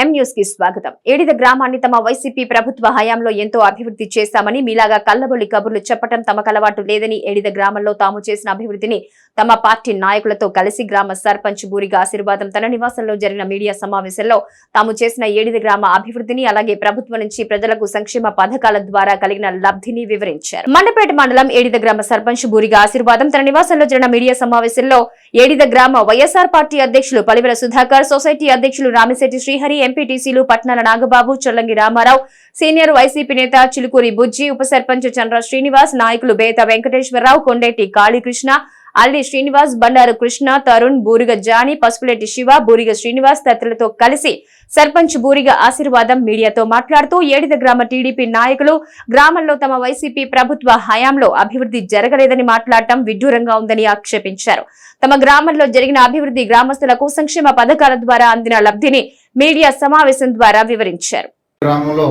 ఎం న్యూస్కి స్వాగతం. ఏడిద గ్రామాన్ని తమ వైసీపీ ప్రభుత్వ హయాంలో ఎంతో అభివృద్ధి చేశామని మీలాగా కల్లబొల్లి కబుర్లు చెప్పడం తమకు అలవాటు లేదని ఏడిద గ్రామంలో తాము చేసిన అభివృద్ధిని తమ పార్టీ నాయకులతో కలిసి గ్రామ సర్పంచ్ బూరిగా ఆశీర్వాదం తన నివాసంలో జరిగిన మీడియా సమావేశంలో తాము చేసిన ఏడిద గ్రామ అభివృద్ధిని అలాగే ప్రభుత్వం నుంచి ప్రజలకు సంక్షేమ పథకాల ద్వారా కలిగిన లబ్ధిని వివరించారు. మండపేట మండలం ఏడిద గ్రామ సర్పంచ్ బూరిగా ఆశీర్వాదం తన నివాసంలో జరిగిన మీడియా సమావేశంలో ఏడిద గ్రామ వైఎస్ఆర్ పార్టీ అధ్యక్షులు పలివెల సుధాకర్ సొసైటీ అధ్యక్షులు రామిశెట్టి శ్రీహరి ఎంపీటీసీలు పట్నాల నాగబాబు చొల్లంగి రామారావు సీనియర్ వైసీపీ నేత చిలుకూరి బుజ్జి ఉప సర్పంచ్ చంద్ర శ్రీనివాస్ నాయకులు బేత వెంకటేశ్వరరావు కొండేటి కాళీకృష్ణ అల్లి శ్రీనివాస్ బండారు కృష్ణ తరుణ్ బూరిగ జాని పసుపులెట్టి శివ బూరిగ శ్రీనివాస్ తదితరులతో కలిసి సర్పంచ్ బూరిగ ఆశీర్వాదం మీడియాతో మాట్లాడుతూ ఏడిద గ్రామ టీడీపీ నాయకులు గ్రామంలో తమ వైసీపీ ప్రభుత్వ హయాంలో అభివృద్ధి జరగలేదని మాట్లాడటం విడ్డూరంగా ఉందని ఆక్షేపించారు. తమ గ్రామంలో జరిగిన అభివృద్ధి గ్రామస్తులకు సంక్షేమ పథకాల ద్వారా అందిన లబ్ధిని మీడియా సమావేశం ద్వారా వివరించారు. గ్రామంలో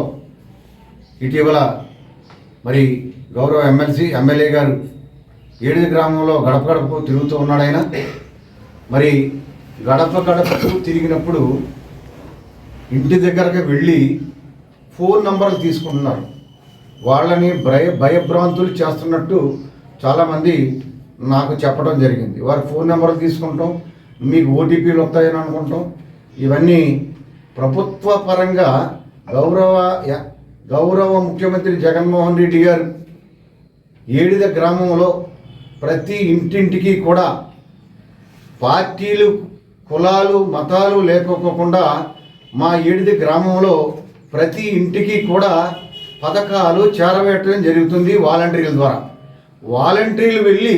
ఇటీవల మరి గౌరవ ఎమ్మెల్సీ ఎమ్మెల్యే గారు ఏడు గ్రామంలో గడప గడపకు తిరుగుతూ ఉన్నాడు ఆయన. మరి గడప గడపకు తిరిగినప్పుడు ఇంటి దగ్గరకు వెళ్ళి ఫోన్ నంబర్లు తీసుకుంటున్నారు. వాళ్ళని భయ భయభ్రాంతులు చేస్తున్నట్టు చాలామంది నాకు చెప్పడం జరిగింది. వారి ఫోన్ నెంబర్లు తీసుకుంటాం మీకు ఓటీపీలు వస్తాయని అనుకుంటాం. ఇవన్నీ ప్రభుత్వ పరంగా గౌరవ గౌరవ ముఖ్యమంత్రి జగన్మోహన్ రెడ్డి గారు ఏడిద గ్రామంలో ప్రతి ఇంటింటికి కూడా పార్టీలు కులాలు మతాలు లేకపోకుండా మా ఏడిది గ్రామంలో ప్రతి ఇంటికి కూడా పథకాలు చేరవేయటం జరుగుతుంది వాలంటీర్ల ద్వారా. వాలంటీర్లు వెళ్ళి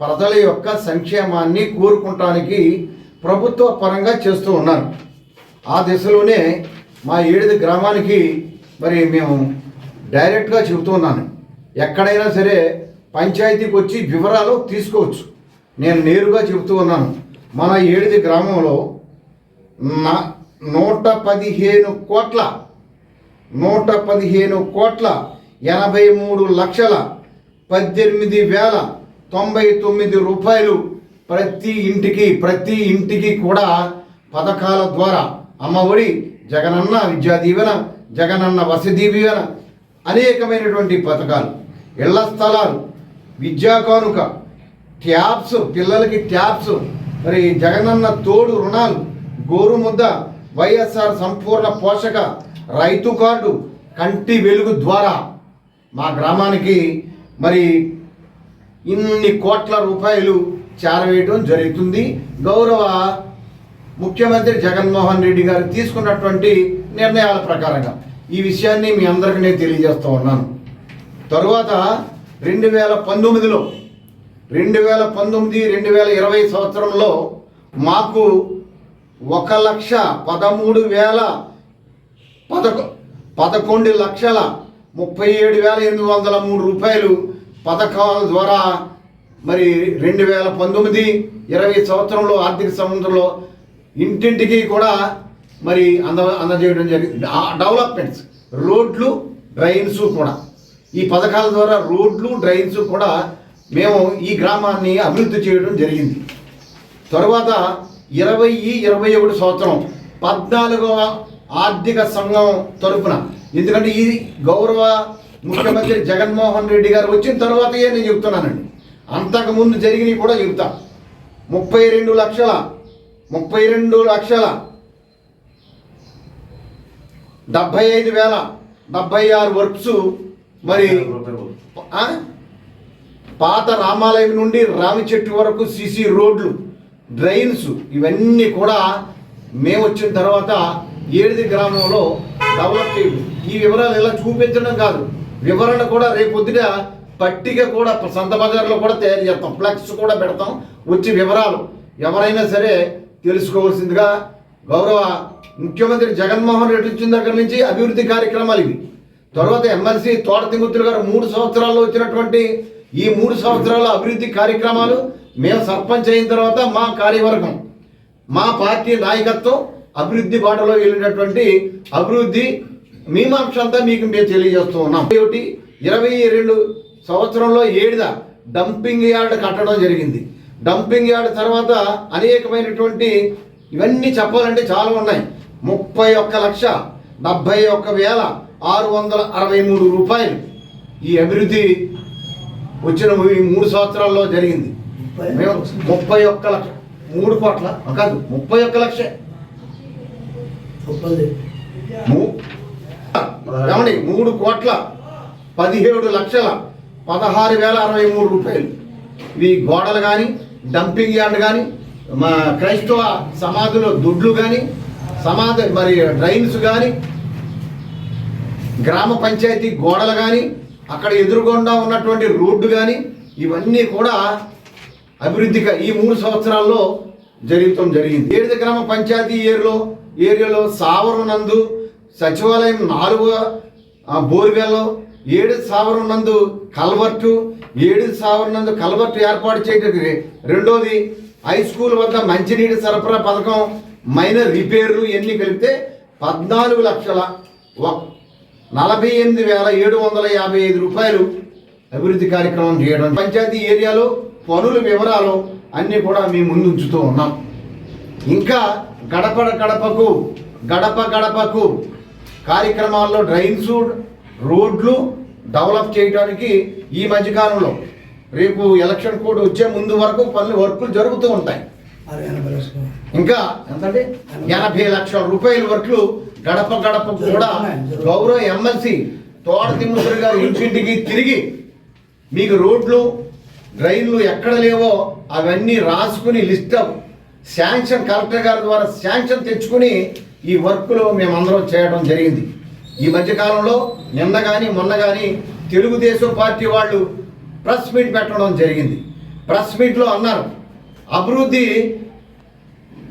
ప్రజల యొక్క సంక్షేమాన్ని కోరుకుంటానికి ప్రభుత్వ పరంగా చేస్తూ ఉన్నారు. ఆ దిశలోనే మా ఏడిది గ్రామానికి మరి మేము డైరెక్ట్గా చెబుతున్నాను ఎక్కడైనా సరే పంచాయతీకి వచ్చి వివరాలు తీసుకోవచ్చు. నేను నేరుగా చెబుతూ ఉన్నాను. మన ఏడిది గ్రామంలో నా నూట పదిహేను కోట్ల నూట పదిహేను కోట్ల ఎనభై మూడు లక్షల పద్దెనిమిది వేల తొంభై తొమ్మిది రూపాయలు ప్రతి ఇంటికి ప్రతి ఇంటికి కూడా పథకాల ద్వారా అమ్మఒడి జగనన్న విద్యా దీవెన జగనన్న వసతి దీవెన అనేకమైనటువంటి పథకాలు ఇళ్ళ స్థలాలు విద్యా కానుక. ట్యాబ్స్ పిల్లలకి ట్యాబ్స్. మరి జగనన్న తోడు రుణాలు. గోరుముద్ద వైఎస్ఆర్ సంపూర్ణ పోషక రైతు కార్డు కంటి వెలుగు ద్వారా. మా గ్రామానికి మరి ఇన్ని కోట్ల రూపాయలు చేరవేయడం జరుగుతుంది. గౌరవ ముఖ్యమంత్రి జగన్మోహన్ రెడ్డి గారు తీసుకున్నటువంటి నిర్ణయాల ప్రకారంగా. ఈ విషయాన్ని మీ అందరికీ నేను తెలియజేస్తూ ఉన్నాను. తరువాత రెండు వేల పంతొమ్మిదిలో రెండు వేల పంతొమ్మిది రెండు వేల ఇరవై సంవత్సరంలో మాకు ఒక లక్ష పదమూడు వేల పదకొ పదకొండు లక్షల ముప్పై ఏడు వేల ఎనిమిది వందల మూడు రూపాయలు పథకాల ద్వారా మరి రెండు వేల పంతొమ్మిది ఇరవై సంవత్సరంలో ఆర్థిక సంవత్సరంలో ఇంటింటికి కూడా మరి అంద అందజేయడం జరిగింది డెవలప్మెంట్స్ రోడ్లు డ్రైన్స్ కూడా. ఈ పథకాల ద్వారా రోడ్లు డ్రైన్స్ కూడా మేము ఈ గ్రామాన్ని అభివృద్ధి చేయడం జరిగింది. తరువాత ఇరవై ఇరవై ఒకటి సంవత్సరం పద్నాలుగవ ఆర్థిక సంఘం తరపున ఎందుకంటే ఈ గౌరవ ముఖ్యమంత్రి జగన్మోహన్ రెడ్డి గారు వచ్చిన తర్వాతే నేను చెప్తున్నానండి. అంతకుముందు జరిగినవి కూడా చెప్తా. ముప్పై రెండు లక్షల ముప్పై రెండు లక్షల డెబ్భై ఐదు వేల డెబ్భై ఆరు వర్క్స్ మరి? పాత రామాలయం నుండి రామిచెట్టు వరకు సిసి రోడ్లు డ్రైన్స్ ఇవన్నీ కూడా మేము వచ్చిన తర్వాత ఏడిది గ్రామంలో డెవలప్ చేయడం. ఈ వివరాలు ఇలా చూపించడం కాదు. వివరణ కూడా రేపొద్దున పట్టిక కూడా సంత బజార్లో కూడా తయారు చేస్తాం. ఫ్లెక్స్ కూడా పెడతాం. వచ్చి వివరాలు ఎవరైనా సరే తెలుసుకోవాల్సిందిగా గౌరవ ముఖ్యమంత్రి జగన్మోహన్ రెడ్డి వచ్చిన దగ్గర నుంచి అభివృద్ధి కార్యక్రమాలు ఇవి. తర్వాత ఎమ్మెల్సీ తోట తిమ్మతులు గారు మూడు సంవత్సరాల్లో వచ్చినటువంటి ఈ మూడు సంవత్సరాల అభివృద్ధి కార్యక్రమాలు మేము సర్పంచ్ అయిన తర్వాత మా కార్యవర్గం మా పార్టీ నాయకత్వం అభివృద్ధి బాటలో వెళ్ళినటువంటి అభివృద్ధి మీమాంస అంతా మీకు మేము తెలియజేస్తూ ఉన్నాం. ఒకటి ఇరవై రెండు సంవత్సరంలో ఏడుద డంపింగ్ యార్డ్ కట్టడం జరిగింది. డంపింగ్ యార్డ్ తర్వాత అనేకమైనటువంటి ఇవన్నీ చెప్పాలంటే చాలా ఉన్నాయి. ముప్పై ఒక్క లక్ష డెబ్బై ఒక్క వేల ఆరు వందల అరవై మూడు రూపాయలు ఈ అభివృద్ధి వచ్చిన ఈ మూడు సంవత్సరాల్లో జరిగింది. మేము ముప్పై ఒక్క లక్ష. మూడు కోట్ల? కాదు ముప్పై ఒక్క లక్ష. ఏమండి మూడు కోట్ల పదిహేడు లక్షల పదహారు వేల అరవై మూడు రూపాయలు. ఇవి గోడలు కానీ డంపింగ్ యార్డ్ కానీ మా క్రైస్తవ సమాధుల దొడ్లు కానీ సమాధి మరి డ్రైన్స్ కానీ గ్రామ పంచాయతీ గోడలు కానీ అక్కడ ఎదురుగొండా ఉన్నటువంటి రోడ్డు కానీ ఇవన్నీ కూడా అభివృద్ధిగా ఈ మూడు సంవత్సరాల్లో జరుగుతాం జరిగింది. ఏడు గ్రామ పంచాయతీ ఏరియాలో ఏరియాలో సావరం నందు సచివాలయం నాలుగు బోర్వెల్లో ఏడు సావరం నందు కల్వర్టు ఏడు సావరం నందు కల్వర్టు ఏర్పాటు చేయడానికి రెండోది హై స్కూల్ వద్ద మంచినీటి సరఫరా పథకం మైనర్ రిపేర్లు ఎన్ని కలిపితే పద్నాలుగు లక్షల నలభై ఎనిమిది వేల ఏడు వందల యాభై ఐదు రూపాయలు అభివృద్ధి కార్యక్రమం చేయడం. పంచాయతీ ఏరియాలో పనుల వివరాలు అన్నీ కూడా మేము ముందు ఉంచుతూ ఉన్నాం. ఇంకా గడప గడపకు గడప గడపకు కార్యక్రమాల్లో డ్రైన్స్ రోడ్లు డెవలప్ చేయడానికి ఈ మధ్యకాలంలో రేపు ఎలక్షన్ కోడ్ వచ్చే ముందు వరకు పనులు వర్కులు జరుగుతూ ఉంటాయి. ఇంకా ఎంతండి? ఎనభై లక్షల రూపాయల వరకు గడప గడప కూడా గౌరవ ఎమ్మెల్సీ తోట తిమ్మూరి గారు ఇంటింటికి తిరిగి మీకు రోడ్లు డ్రైన్లు ఎక్కడ లేవో అవన్నీ రాసుకుని లిస్ట్ శాంక్షన్ కలెక్టర్ గారి ద్వారా శాంక్షన్ తెచ్చుకుని ఈ వర్క్లో మేమందరం చేయడం జరిగింది. ఈ మధ్యకాలంలో నిన్న కానీ మొన్న కానీ తెలుగుదేశం పార్టీ వాళ్ళు ప్రెస్ మీట్ పెట్టడం జరిగింది. ప్రెస్ మీట్లో అన్నారు అభివృద్ధి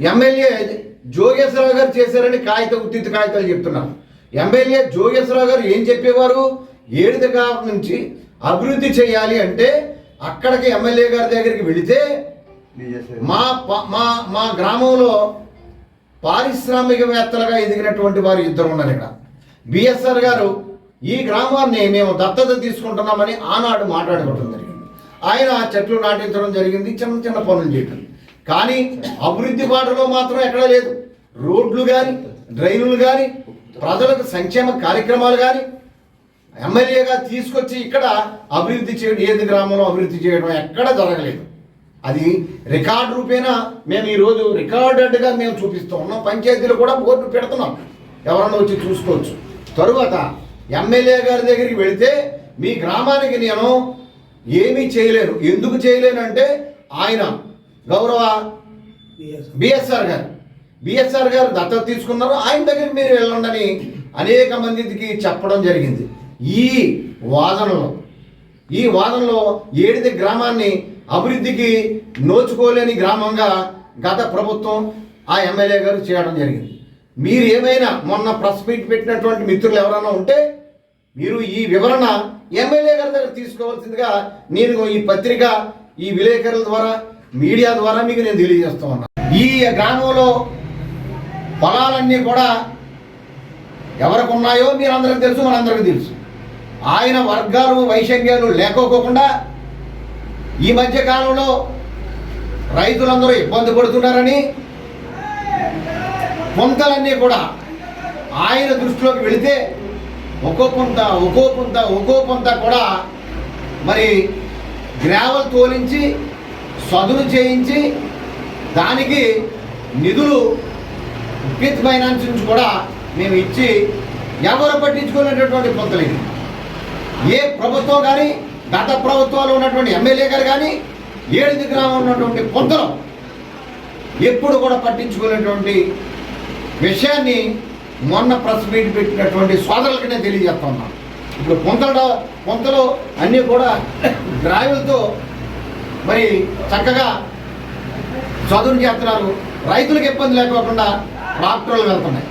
ఎమ్మెల్యే జోగేశ్వరరావు గారు చేశారని కాగిత ఉత్తిత కాగితాలు చెప్తున్నారు. ఎమ్మెల్యే జోగేశ్వరరావు గారు ఏం చెప్పేవారు? ఏడుదగా నుంచి అభివృద్ధి చేయాలి అంటే అక్కడికి ఎమ్మెల్యే గారి దగ్గరికి వెళితే మా ప- మా మా గ్రామంలో పారిశ్రామికవేత్తలుగా ఎదిగినటువంటి వారు ఇద్దరు ఉన్నారు ఇక్కడ. బిఎస్ఆర్ గారు ఈ గ్రామాన్ని మేము దత్తత తీసుకుంటున్నామని ఆనాడు మాట్లాడుకుంటుంది జరిగింది ఆయన చెట్లు నాటించడం జరిగింది చిన్న చిన్న పనులు చేయటం. కానీ అభివృద్ధి బాటలో మాత్రం ఎక్కడా లేదు. రోడ్లు కానీ డ్రైనులు కానీ ప్రజలకు సంక్షేమ కార్యక్రమాలు కానీ ఎమ్మెల్యేగా తీసుకొచ్చి ఇక్కడ అభివృద్ధి చేయడం ఏది గ్రామంలో అభివృద్ధి చేయడం ఎక్కడ జరగలేదు. అది రికార్డు రూపేణా మేము ఈరోజు రికార్డెడ్గా మేము చూపిస్తూ ఉన్నాం. పంచాయతీలు కూడా బోర్డు పెడుతున్నాం. ఎవరన్నా వచ్చి చూసుకోవచ్చు. తరువాత ఎమ్మెల్యే గారి దగ్గరికి వెళితే మీ గ్రామానికి నేను ఏమీ చేయలేను ఎందుకు చేయలేను అంటే ఆయన గౌరవ బిఎస్ఆర్ గారు. బిఎస్ఆర్ గారు దత్తత తీసుకున్నారు. ఆయన దగ్గరికి మీరు వెళ్ళండి అనేక మందికి చెప్పడం జరిగింది. ఈ వాదనలో ఈ వాదనలో ఏడిది గ్రామాన్ని అభివృద్ధికి నోచుకోలేని గ్రామంగా గత ప్రభుత్వం ఆ ఎమ్మెల్యే గారు చేయడం జరిగింది. మీరు ఏమైనా మొన్న ప్రెస్ మీట్ పెట్టినటువంటి మిత్రులు ఎవరైనా ఉంటే మీరు ఈ వివరణ ఎమ్మెల్యే గారి దగ్గర తీసుకోవాల్సిందిగా నేను ఈ పత్రిక ఈ విలేకరుల ద్వారా మీడియా ద్వారా మీకు నేను తెలియజేస్తూ ఉన్నా. ఈ గ్రామంలో పొలాలన్నీ కూడా ఎవరికి ఉన్నాయో మీరు అందరికి తెలుసు మనందరికీ తెలుసు. ఆయన వర్గాలు వైషమ్యాలు లేకపోకుండా ఈ మధ్య కాలంలో రైతులందరూ ఇబ్బంది పడుతున్నారని పొంతలన్నీ కూడా ఆయన దృష్టిలోకి వెళితే ఒక్కో పొంత ఒక్కో పొంత ఒక్కో పొంత కూడా మరి గ్రావెల్ తోలించి సదును చేయించి దానికి నిధులు విత్ ఫైనాన్స్ నుంచి కూడా మేము ఇచ్చి ఎవరు పట్టించుకునేటటువంటి పొంతలు ఏ ప్రభుత్వం కానీ గత ప్రభుత్వాలు ఉన్నటువంటి ఎమ్మెల్యే గారు కానీ ఏడు గ్రామంలో ఉన్నటువంటి పొంతలు ఎప్పుడు కూడా పట్టించుకునేటువంటి విషయాన్ని మొన్న ప్రెస్ మీట్ పెట్టినటువంటి సోదరులకి నేను తెలియజేస్తా ఉన్నాను ఇప్పుడు పొంతల పొంతలు అన్నీ కూడా డ్రైవులతో మరి చక్కగా చదువులు చేస్తున్నారు. రైతులకు ఇబ్బంది లేకోకుండా ట్రాక్టర్లు వెళ్తున్నాయి.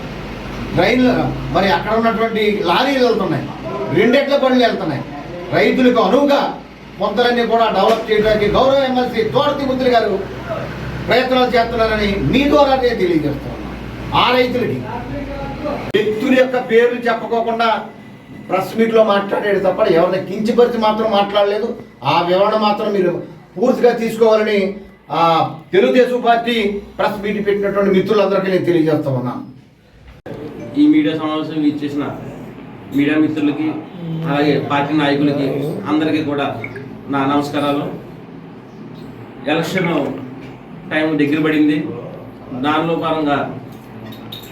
రైళ్ళు మరి అక్కడ ఉన్నటువంటి లారీలు వెళ్తున్నాయి. రెండెట్ల బండ్లు వెళ్తున్నాయి. రైతులకు అనువుగా కొంతలన్నీ కూడా డెవలప్ చేయడానికి గౌరవ ఎమ్మెల్సీ తోడతి ముద్రి గారు ప్రయత్నాలు చేస్తున్నారని మీ ద్వారా నేను తెలియజేస్తున్నాను ఆ రైతులకి వ్యక్తుల యొక్క పేర్లు చెప్పుకోకుండా ప్రెస్ మీట్లో మాట్లాడేది తప్ప ఎవరిని కించిపరిచి మాత్రం మాట్లాడలేదు. ఆ వివరణ మాత్రం మీరు పూర్తిగా తీసుకోవాలని ఆ తెలుగుదేశం పార్టీ ప్రెస్ మీట్ పెట్టినటువంటి మిత్రులందరికీ నేను తెలియజేస్తా ఉన్నాను. ఈ మీడియా సమావేశం ఇచ్చేసిన మీడియా మిత్రులకి అలాగే పార్టీ నాయకులకి అందరికీ కూడా నా నమస్కారాలు. ఎలక్షన్ టైం దగ్గర పడింది. దానిలో భాగంగా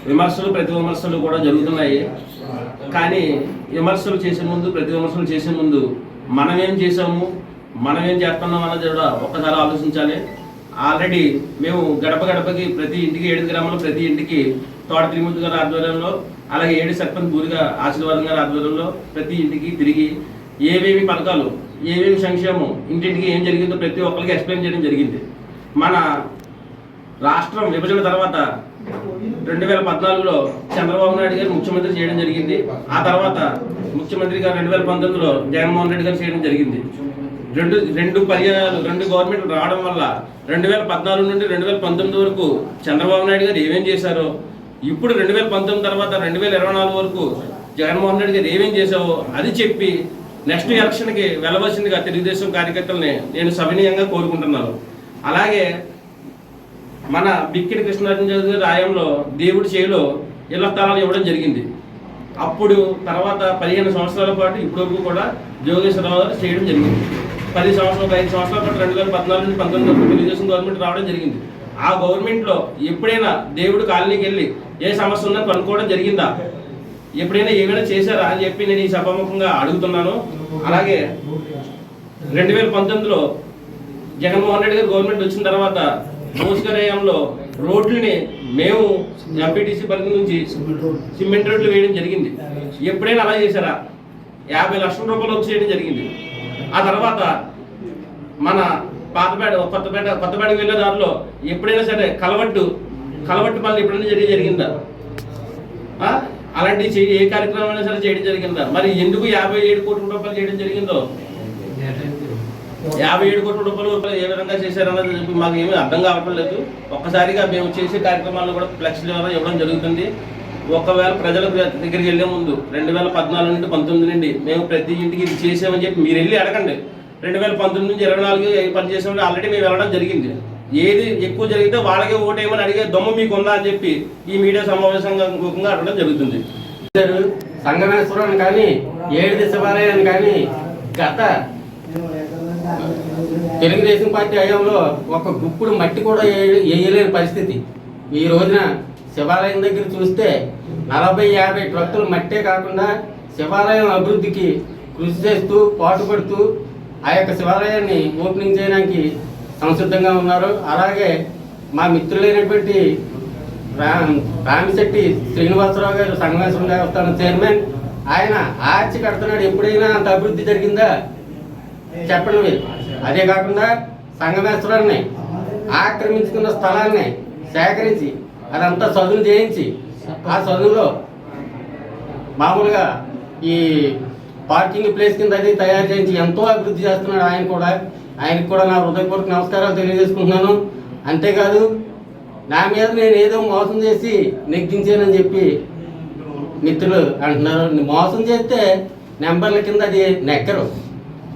విమర్శలు ప్రతి విమర్శలు కూడా జరుగుతున్నాయి. కానీ విమర్శలు చేసే ముందు ప్రతి విమర్శలు చేసే ముందు మనం ఏం చేసాము మనం ఏం చేస్తున్నాం అన్నది కూడా ఒక్కసారి ఆలోచించాలి. ఆల్రెడీ మేము గడప గడపకి ప్రతి ఇంటికి ఏడు గ్రామంలో ప్రతి ఇంటికి తోట త్రిమూర్తి గారి ఆధ్వర్యంలో అలాగే ఏడు సర్పంచ్ బూరిగా ఆశీర్వాదం గారి ఆధ్వర్యంలో ప్రతి ఇంటికి తిరిగి ఏవేమి పథకాలు ఏవేమి సంక్షేమం ఇంటింటికి ఏం జరిగిందో ప్రతి ఒక్కరికి ఎక్స్ప్లెయిన్ చేయడం జరిగింది. మన రాష్ట్రం విభజన తర్వాత రెండు వేల పద్నాలుగులో చంద్రబాబు నాయుడు గారు ముఖ్యమంత్రి చేయడం జరిగింది. ఆ తర్వాత ముఖ్యమంత్రి గారు రెండు వేల పంతొమ్మిదిలో జగన్మోహన్ రెడ్డి గారు చేయడం జరిగింది. రెండు రెండు పర్యాలు రెండు గవర్నమెంట్ రావడం వల్ల రెండు వేల పద్నాలుగు నుండి రెండు వేల పంతొమ్మిది వరకు చంద్రబాబు నాయుడు గారు ఏమేం చేశారో ఇప్పుడు రెండు వేల పంతొమ్మిది తర్వాత రెండు వేల ఇరవై నాలుగు వరకు జగన్మోహన్ రెడ్డి గారు ఏమేం చేశావో అది చెప్పి నెక్స్ట్ ఎలక్షన్కి వెళ్ళవలసిందిగా తెలుగుదేశం కార్యకర్తలని నేను సవినీయంగా కోరుకుంటున్నాను. అలాగే మన బిక్కిడి కృష్ణార్జున రాయంలో దేవుడి చేయిలో ఇళ్ళ స్థలాలు ఇవ్వడం జరిగింది. అప్పుడు తర్వాత పదిహేను సంవత్సరాల పాటు ఇప్పటివరకు కూడా జోగేశ్వరరావు గారు చేయడం జరిగింది. పది సంవత్సరాలు ఐదు సంవత్సరాల పాటు రెండు వేల పద్నాలుగు నుంచి పంతొమ్మిది వరకు తెలుగుదేశం గవర్నమెంట్ రావడం జరిగింది. ఆ గవర్నమెంట్లో ఎప్పుడైనా దేవుడు కాలనీకి వెళ్ళి ఏ సమస్య ఉందని కనుక్కోవడం జరిగిందా? ఎప్పుడైనా ఏమైనా చేశారా అని చెప్పి నేను ఈ సభాముఖంగా అడుగుతున్నాను. అలాగే రెండు వేల పంతొమ్మిదిలో జగన్మోహన్ రెడ్డి గారు గవర్నమెంట్ వచ్చిన తర్వాత మోస్కరయంలో రోడ్లని మేము ఎంపీటీసీ పరిధి నుంచి సిమెంట్ రోడ్లు వేయడం జరిగింది. ఎప్పుడైనా అలా చేశారా? యాభై లక్షల రూపాయలు వచ్చి చేయడం జరిగింది. ఆ తర్వాత మన పాతపేట కొత్తపేట కొత్తపేటకు వెళ్ళే దారిలో ఎప్పుడైనా సరే కలవట్టు కలవట్టు పనులు ఎప్పుడైనా జరిగి జరిగిందా? అలాంటి ఏ కార్యక్రమం అయినా సరే చేయడం జరిగిందా? మరి ఎందుకు యాభై ఏడు కోట్ల రూపాయలు చేయడం జరిగిందో? యాభై ఏడు కోట్ల రూపాయలు ఏ విధంగా చేశారన్నది చెప్పి మాకు ఏమీ అర్థం కావటం లేదు. ఒక్కసారిగా మేము చేసే కార్యక్రమాలు కూడా ఫ్లెక్స్ ద్వారా ఇవ్వడం జరుగుతుంది. ఒకవేళ ప్రజల దగ్గరికి వెళ్ళే ముందు రెండు వేల పద్నాలుగు నుండి పంతొమ్మిది నుండి మేము ప్రతి ఇంటికి ఇది చేసామని చెప్పి మీరు వెళ్ళి అడగండి. రెండు వేల పంతొమ్మిది నుంచి ఇరవై నాలుగు పని చేసామని ఆల్రెడీ మేము వెళ్ళడం జరిగింది. ఏది ఎక్కువ జరిగితే వాళ్ళకే ఓటేయమని అడిగే దమ్ము మీకు ఉందా అని చెప్పి ఈ మీడియా సమావేశంగా అడగడం జరుగుతుంది. సంగమేశ్వరం కానీ ఏడు దిశ కానీ గత తెలుగుదేశం పార్టీ హయాంలో ఒక గుప్పుడు మట్టి కూడా వేయలేని పరిస్థితి. ఈ రోజున శివాలయం దగ్గర చూస్తే నలభై యాభై ట్రక్కులు మట్టే కాకుండా శివాలయం అభివృద్ధికి కృషి చేస్తూ పాటుపడుతూ ఆ యొక్క శివాలయాన్ని ఓపెనింగ్ చేయడానికి సంసిద్ధంగా ఉన్నారు. అలాగే మా మిత్రులైనటువంటి రా రామిశెట్టి శ్రీనివాసరావు గారు సంగమేశ్వరం దేవస్థానం చైర్మన్. ఆయన ఆర్చి కడుతున్నాడు. ఎప్పుడైనా అంత అభివృద్ధి జరిగిందా? చెప్పడం లేదు. అదే కాకుండా సంగమేశ్వరాన్ని ఆక్రమించుకున్న స్థలాన్ని సేకరించి అదంతా చదువు చేయించి ఆ చదువులో మామూలుగా ఈ పార్కింగ్ ప్లేస్ కింద అది తయారు చేయించి ఎంతో అభివృద్ధి చేస్తున్నాడు ఆయన కూడా. ఆయనకు కూడా నా హృదయపూర్వక నమస్కారాలు తెలియజేసుకుంటున్నాను. అంతేకాదు నా మీద నేను ఏదో మోసం చేసి నెగ్గించానని చెప్పి మిత్రులు అంటున్నారు. మోసం చేస్తే నెంబర్ల కింద అది నెక్కరు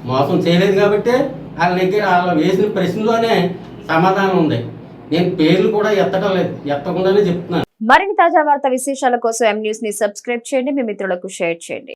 మోసం చేయలేదు కాబట్టి వాళ్ళ దగ్గర వాళ్ళు వేసిన ప్రశ్నలోనే సమాధానం ఉంది. నేను పేర్లు కూడా ఎత్తడం లేదు. ఎత్తకుండానే చెప్తున్నాను. మరిన్ని తాజా వార్త విశేషాల కోసం ఎం న్యూస్ని సబ్స్క్రైబ్ చేయండి. మీ మిత్రులకు షేర్ చేయండి.